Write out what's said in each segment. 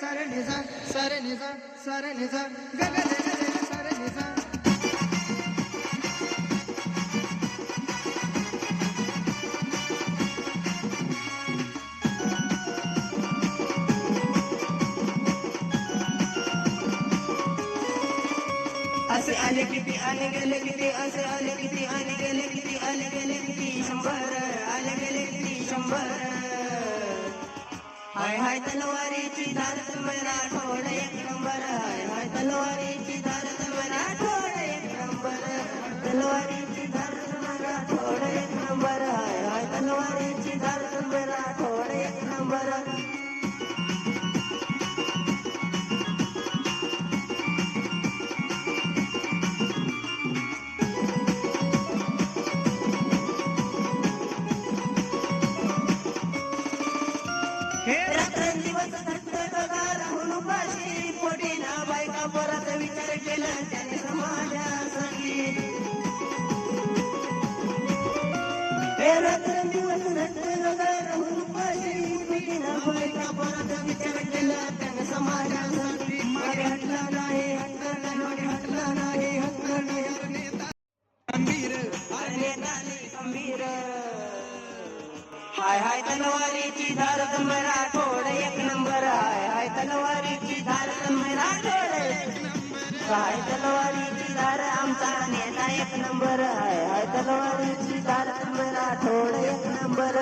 सारे निजा सारे निजा सारे निजा ग ग रे ग रे ग सारे निजा। असे आले किती आले गेले किती असे आले किती आले गेले किती आले गेले किती शंभर आले गेले किती शंभर। हाय हाय तलवारीची धार मराठोड एक नंबर हाय हाय तलवारीची धार मराठोड एक नंबर तलवारी हाय हाय तलवारीची धार मराठोड एक नंबर. हाय हाय तलवारीची धार मराठोड हाय तलवारी एक नंबर हाय हाय तलवारीची धार मराठोड एक नंबर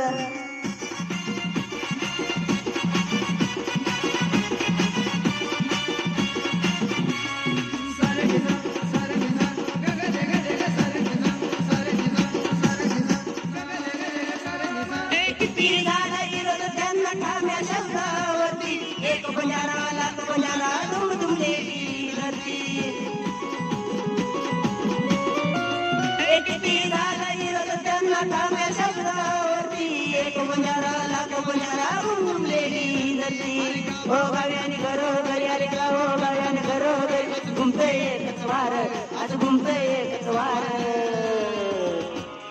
सारे निजा सारे निजा ग ग रे ग रे धरती हो गाव्याने घरो घरी आले का हो गाव्याने घरो घरी घुमतय एकच वार. आज घुमतय एकच वार.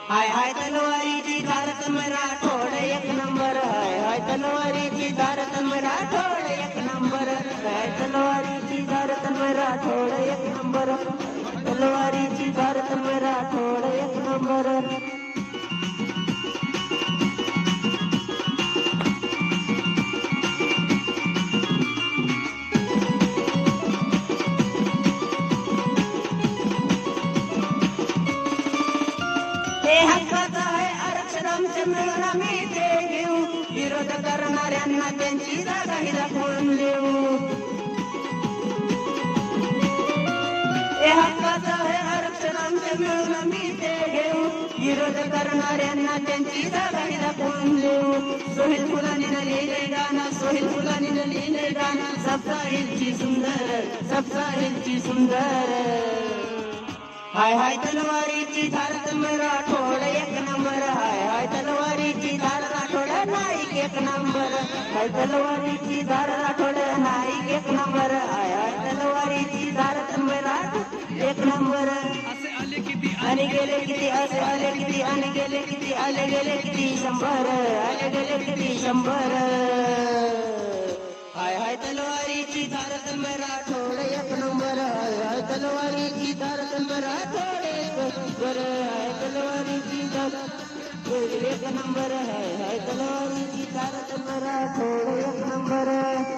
हाय हाय तलवारीची धारत मराठोड एक नंबर. हाय हाय तलवारीची धारत मराठोड एक नंबर. हाय तलवारीची धारत मराठोड एक नंबर. तलवारीची धारत मराठोड एक नंबर. हे हक्काचं आहे आरक्षण आमचं मिळून आम्ही ते घेऊ. विरोध करणाऱ्यांना त्यांची जागाही दाखवून देऊ. हे हक्काचं आहे आरक्षण मिळून आम्ही ते घेऊ. विरोध करणाऱ्यांना त्यांची जागाही दाखवून देऊ. सोहेल फुलानीनं लिहिले गाणं सोहेल फुलानीनं लिहिले गाणं. सप्ताहिलची सुंदर सप्ताहिलची सुंदर. हाय हाय तलवारीची धार मराठोड एक नंबर हाय तलवारीची धार राठोड नाईक एक नंबर. तलवारीची धार एक नंबर. असे आले किती आणि गेले किती असे आले किती आणि गेले किती आले गेले किती शंभर. आले गेले किती शंभर. हाय हाय तलवारीची धारत मराठोड एक नंबर. हाय हाय तलवारीची धारत मराठोड एक नंबर. हाय तलवारीची धारत एक नंबर है, है तलवार की ताकत बड़ा थोड़े एक नंबर है।